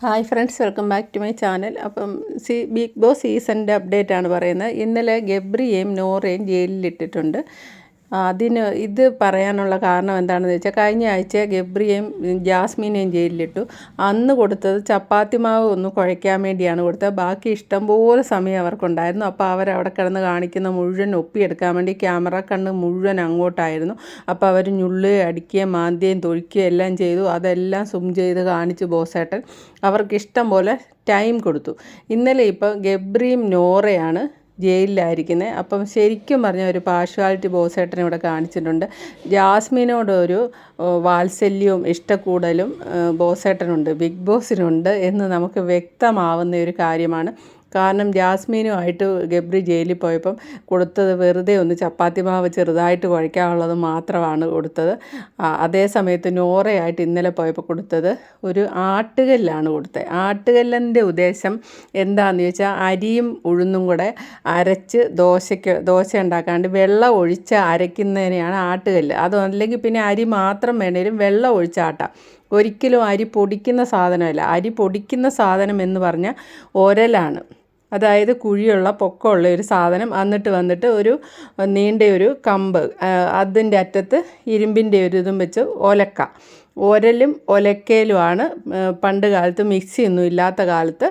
Hi friends welcome back to my channel. അപ്പം സി Bigg Boss സീസണിന്റെ അപ്ഡേറ്റ് ആണ് പറയുന്നത്. ഇന്നലെ ഗബ്രിയേയും നോറയും ജയിലിലിട്ടിട്ടുണ്ട്. അതിന് ഇത് പറയാനുള്ള കാരണം എന്താണെന്ന് വെച്ചാൽ കഴിഞ്ഞ ആഴ്ച ഗബ്രിയേയും ജാസ്മിനെയും ജയിലിലിട്ടു. അന്ന് കൊടുത്തത് ചപ്പാത്തി മാവ് ഒന്ന് കുഴയ്ക്കാൻ വേണ്ടിയാണ് കൊടുത്തത്. ബാക്കി ഇഷ്ടംപോലെ സമയം അവർക്കുണ്ടായിരുന്നു. അപ്പോൾ അവരവിടെ കിടന്ന് കാണിക്കുന്ന മുഴുവൻ ഒപ്പിയെടുക്കാൻ വേണ്ടി ക്യാമറ കണ്ണ് മുഴുവൻ അങ്ങോട്ടായിരുന്നു. അപ്പോൾ അവർ ഞുള്ളുകയും അടിക്കുകയും മാന്തിയും തൊഴിക്കുകയും എല്ലാം ചെയ്തു. അതെല്ലാം സും ചെയ്ത് കാണിച്ചു ബോസേട്ടൻ. അവർക്ക് ഇഷ്ടം പോലെ ടൈം കൊടുത്തു. ഇന്നലെ ഇപ്പോൾ ഗബ്രിയും നോറയാണ് ജയിലിലായിരിക്കുന്നത് അപ്പം ശരിക്കും പറഞ്ഞ ഒരു പാർഷ്വാലിറ്റി ബോസേട്ടൻ ഇവിടെ കാണിച്ചിട്ടുണ്ട്. ജാസ്മിനോട് ഒരു വാത്സല്യവും ഇഷ്ടക്കൂടലും ബോസേട്ടനുണ്ട് ബിഗ് ബോസിനുണ്ട് എന്ന് നമുക്ക് വ്യക്തമാവുന്ന ഒരു കാര്യമാണ്. കാരണം ജാസ്മീനുമായിട്ട് ഗബ്രി ജയിലിൽ പോയപ്പം കൊടുത്തത് വെറുതെ ഒന്ന് ചപ്പാത്തി മാവ് ചെറുതായിട്ട് കുഴയ്ക്കാനുള്ളത് മാത്രമാണ് കൊടുത്തത്. അതേ സമയത്ത് നോറയായിട്ട് ഇന്നലെ പോയപ്പോൾ കൊടുത്തത് ഒരു ആട്ടുകല്ലാണ് കൊടുത്തത്. ആട്ടുകല്ലിന്റെ ഉദ്ദേശം എന്താണെന്ന് ചോദിച്ചാൽ അരിയും ഉഴുന്നും കൂടെ അരച്ച് ദോശയ്ക്ക് ദോശ ഉണ്ടാക്കാണ്ട് വെള്ളം ഒഴിച്ച് അരയ്ക്കുന്നതിനെയാണ് ആട്ടുകല്ല്. അതല്ലെങ്കിൽ പിന്നെ അരി മാത്രം വേണേലും വെള്ളം ഒഴിച്ചാട്ടാം. ഒരിക്കലും അരി പൊടിക്കുന്ന സാധനമല്ല. അരി പൊടിക്കുന്ന സാധനം എന്ന് പറഞ്ഞാൽ ഒരലാണ്. അതായത് കുഴിയുള്ള പൊക്കമുള്ള ഒരു സാധനം എന്നിട്ട് വന്നിട്ട് ഒരു നീണ്ട ഒരു കമ്പ് അതിന്റെ അറ്റത്ത് ഇരുമ്പിന്റെ ഒരു ഇതും വെച്ച് ഒലക്ക. ഒരലും ഒലക്കയിലുമാണ് പണ്ട് കാലത്ത് മിക്സിയൊന്നും ഇല്ലാത്ത കാലത്ത്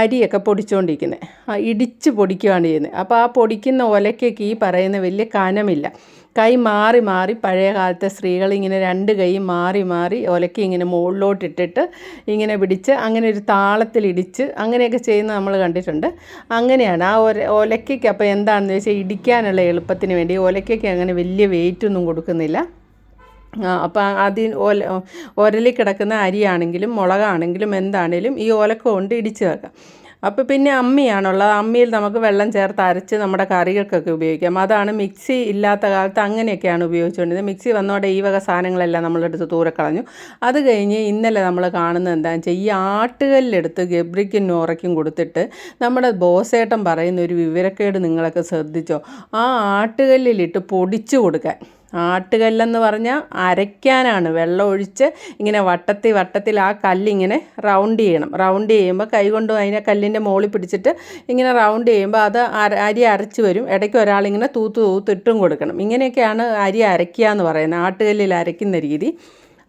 അരിയൊക്കെ പൊടിച്ചുകൊണ്ടിരിക്കുന്നത് ഇടിച്ച് പൊടിക്കുകയാണ് ചെയ്യുന്നത് അപ്പോൾ ആ പൊടിക്കുന്ന ഒലക്കയ്ക്ക് ഈ പറയുന്ന വലിയ കനമില്ല. കൈ മാറി മാറി പഴയ കാലത്തെ സ്ത്രീകൾ ഇങ്ങനെ രണ്ട് കൈ മാറി മാറി ഒലക്കി ഇങ്ങനെ മുകളിലോട്ടിട്ടിട്ട് ഇങ്ങനെ പിടിച്ച് അങ്ങനെ ഒരു താളത്തിൽ ഇടിച്ച് അങ്ങനെയൊക്കെ ചെയ്യുന്നത് നമ്മൾ കണ്ടിട്ടുണ്ട്. അങ്ങനെയാണ്. ആ ഒര ഒലക്കയ്ക്ക് അപ്പോൾ എന്താണെന്ന് വെച്ചാൽ ഇടിക്കാനുള്ള എളുപ്പത്തിന് വേണ്ടി ഒലക്കയ്ക്ക് അങ്ങനെ വലിയ വെയിറ്റ് ഒന്നും കൊടുക്കുന്നില്ല. അപ്പം അതിൽ ഒല ഒരലിൽ കിടക്കുന്ന അരിയാണെങ്കിലും മുളകാണെങ്കിലും എന്താണേലും ഈ ഓലക്ക കൊണ്ട് ഇടിച്ച് വെക്കാം. അപ്പോൾ പിന്നെ അമ്മിയാണുള്ളത്. അമ്മിയിൽ നമുക്ക് വെള്ളം ചേർത്ത് അരച്ച് നമ്മുടെ കറികൾക്കൊക്കെ ഉപയോഗിക്കാം. അതാണ് മിക്സി ഇല്ലാത്ത കാലത്ത് അങ്ങനെയൊക്കെയാണ് ഉപയോഗിച്ചുകൊണ്ടിരുന്നത്. മിക്സി വന്നോടെ ഈ വക സാധനങ്ങളെല്ലാം നമ്മളെടുത്ത് തൂരക്കളഞ്ഞു അത് കഴിഞ്ഞ് ഇന്നലെ നമ്മൾ കാണുന്നത് എന്താണെന്ന് വെച്ചാൽ ഈ ആട്ടുകല്ലെടുത്ത് ഗബ്രിക്കും നോറയ്ക്കും കൊടുത്തിട്ട് നമ്മുടെ ബോസേട്ടൻ പറയുന്ന ഒരു വിവരക്കേട് നിങ്ങളൊക്കെ ശ്രദ്ധിച്ചോ? ആ ആട്ടുകല്ലിലിട്ട് പൊടിച്ചു കൊടുക്കാൻ. ആട്ടുകല്ലെന്ന് പറഞ്ഞാൽ അരയ്ക്കാനാണ്. വെള്ളം ഒഴിച്ച് ഇങ്ങനെ വട്ടത്തിൽ വട്ടത്തിൽ ആ കല്ലിങ്ങനെ റൗണ്ട് ചെയ്യണം. റൗണ്ട് ചെയ്യുമ്പോൾ കൈ കൊണ്ട് അതിനെ കല്ലിന്റെ മുകളിൽ പിടിച്ചിട്ട് ഇങ്ങനെ റൗണ്ട് ചെയ്യുമ്പോൾ അത് അരി അരച്ച് വരും. ഇടയ്ക്ക് ഒരാളിങ്ങനെ തൂത്ത് തൂത്തിട്ടും കൊടുക്കണം. ഇങ്ങനെയൊക്കെയാണ് അരി അരയ്ക്കുക എന്ന് പറയുന്നത്. ആട്ടുകല്ലിൽ അരയ്ക്കുന്ന രീതി.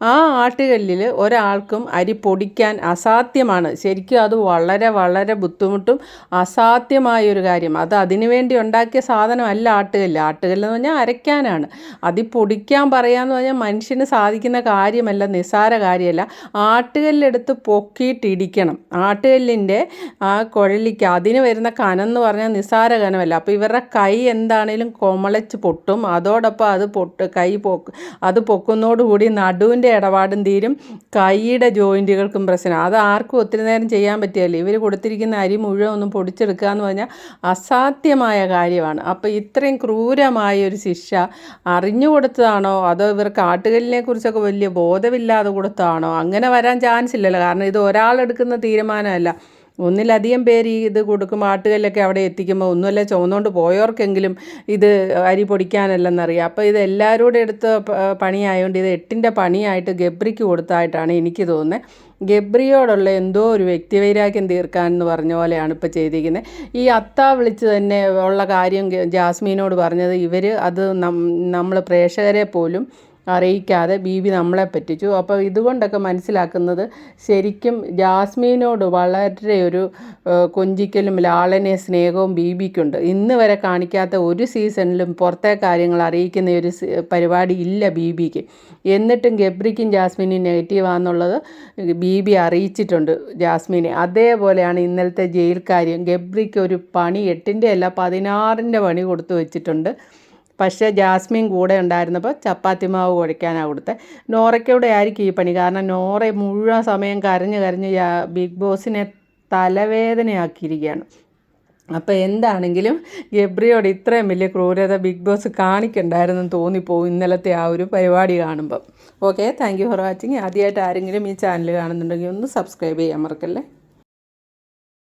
ആ ആട്ടുകല്ലിൽ ഒരാൾക്കും അരി പൊടിക്കാൻ അസാധ്യമാണ്. ശരിക്കും അത് വളരെ വളരെ ബുദ്ധിമുട്ടും അസാധ്യമായൊരു കാര്യം. അത് അതിനു വേണ്ടി ഉണ്ടാക്കിയ സാധനമല്ല ആട്ടുകല്ല്. ആട്ടുകല്ല് എന്ന് പറഞ്ഞാൽ അരയ്ക്കാനാണ്. അതിൽ പൊടിക്കാൻ പറയാന്ന് പറഞ്ഞാൽ മനുഷ്യന് സാധിക്കുന്ന കാര്യമല്ല നിസ്സാര കാര്യമല്ല. ആട്ടുകല്ലെടുത്ത് പൊക്കിയിട്ടിടിക്കണം ആട്ടുകല്ലിന്റെ ആ കുഴലിക്ക് അതിന് വരുന്ന കനം പറഞ്ഞാൽ നിസ്സാര കനമല്ല. അപ്പോൾ ഇവരുടെ കൈ എന്താണേലും കൊമളച്ച് പൊട്ടും. അതോടൊപ്പം അത് പൊട്ട് കൈ പൊക്ക് അത് പൊക്കുന്നതോടുകൂടി നടുവിന്റെ ഇടപാടും തീരും കൈയുടെ ജോയിന്റുകൾക്കും പ്രശ്നം. അത് ആർക്കും ഒത്തിരി നേരം ചെയ്യാൻ പറ്റിയല്ലേ ഇവർ കൊടുത്തിരിക്കുന്ന അരി മുഴുവൻ ഒന്നും പൊടിച്ചെടുക്കുക എന്ന് പറഞ്ഞാൽ അസാധ്യമായ കാര്യമാണ്. അപ്പോൾ ഇത്രയും ക്രൂരമായ ഒരു ശിക്ഷ അറിഞ്ഞു കൊടുത്തതാണോ? അതോ ഇവർ കാട്ടുകല്ലിനെ കുറിച്ചൊക്കെ വലിയ ബോധമില്ലാതെ കൊടുത്തതാണോ? അങ്ങനെ വരാൻ ചാൻസ് ഇല്ലല്ലോ. കാരണം ഇത് ഒരാളെടുക്കുന്ന തീരുമാനമല്ല. ഒന്നിലധികം പേര് ഈ ഇത് കൊടുക്കും ആട്ടുകല്ലൊക്കെ അവിടെ എത്തിക്കുമ്പോൾ ഒന്നുമല്ല ചുവന്നുകൊണ്ട് പോയവർക്കെങ്കിലും ഇത് അരി പൊടിക്കാനല്ലെന്നറിയാം. അപ്പോൾ ഇത് എല്ലാവരോടും എടുത്ത പണിയായതുകൊണ്ട് ഇത് എട്ടിന്റെ പണിയായിട്ട് ഗബ്രിക്ക് കൊടുത്തായിട്ടാണ് എനിക്ക് തോന്നുന്നത് ഗബ്രിയോടുള്ള എന്തോ ഒരു വ്യക്തിവൈരാഗ്യം തീർക്കാൻ എന്ന് പറഞ്ഞ പോലെയാണ് ഇപ്പോൾ ചെയ്തിരിക്കുന്നത് ഈ അത്ത വിളിച്ച് തന്നെ ഉള്ള കാര്യം ജാസ്മീനോട് പറഞ്ഞത് ഇവർ അത് നമ്മൾ പ്രേക്ഷകരെ പോലും അറിയിക്കാതെ ബീബി നമ്മളെ പറ്റിച്ചു. അപ്പോൾ ഇതുകൊണ്ടൊക്കെ മനസ്സിലാക്കുന്നത് ശരിക്കും ജാസ്മീനോട് വളരെ ഒരു കൊഞ്ചിക്കലും ലാളനെ സ്നേഹവും ബീബിക്കുണ്ട്. ഇന്ന് വരെ കാണിക്കാത്ത ഒരു സീസണിലും പുറത്തെ കാര്യങ്ങൾ അറിയിക്കുന്ന ഒരു പരിപാടി ഇല്ല ബീബിക്ക്. എന്നിട്ടും ഗബ്രിക്കും ജാസ്മിനും നെഗറ്റീവാണെന്നുള്ളത് ബീബി അറിയിച്ചിട്ടുണ്ട് ജാസ്മിനെ. അതേപോലെയാണ് ഇന്നലത്തെ ജയിൽ കാര്യം. ഗബ്രിക്ക് ഒരു പണി എട്ടിന്റെ അല്ല പതിനാറിന്റെ പണി കൊടുത്തു വെച്ചിട്ടുണ്ട്. പക്ഷേ ജാസ്മിൻ കൂടെ ഉണ്ടായിരുന്നപ്പോൾ ചപ്പാത്തി മാവ് കുഴയ്ക്കാനാണ് കൊടുത്തത് നോറയ്ക്കൂടെ ആയിരിക്കും ഈ പണി. കാരണം നോറ മുഴുവൻ സമയം കരഞ്ഞ് കരഞ്ഞ് ബിഗ് ബോസിനെ തലവേദനയാക്കിയിരിക്കുകയാണ്. അപ്പോൾ എന്താണെങ്കിലും ഗബ്രിയോട് ഇത്രയും വലിയ ക്രൂരത ബിഗ് ബോസ് കാണിക്കണ്ടായിരുന്നെന്ന് തോന്നിപ്പോവും ഇന്നലത്തെ ആ ഒരു പരിപാടി കാണുമ്പം. Okay thank you for watching. ആദ്യമായിട്ട് ആരെങ്കിലും ഈ ചാനൽ കാണുന്നുണ്ടെങ്കിൽ ഒന്ന് സബ്സ്ക്രൈബ് ചെയ്യാൻ മറക്കല്ലേ?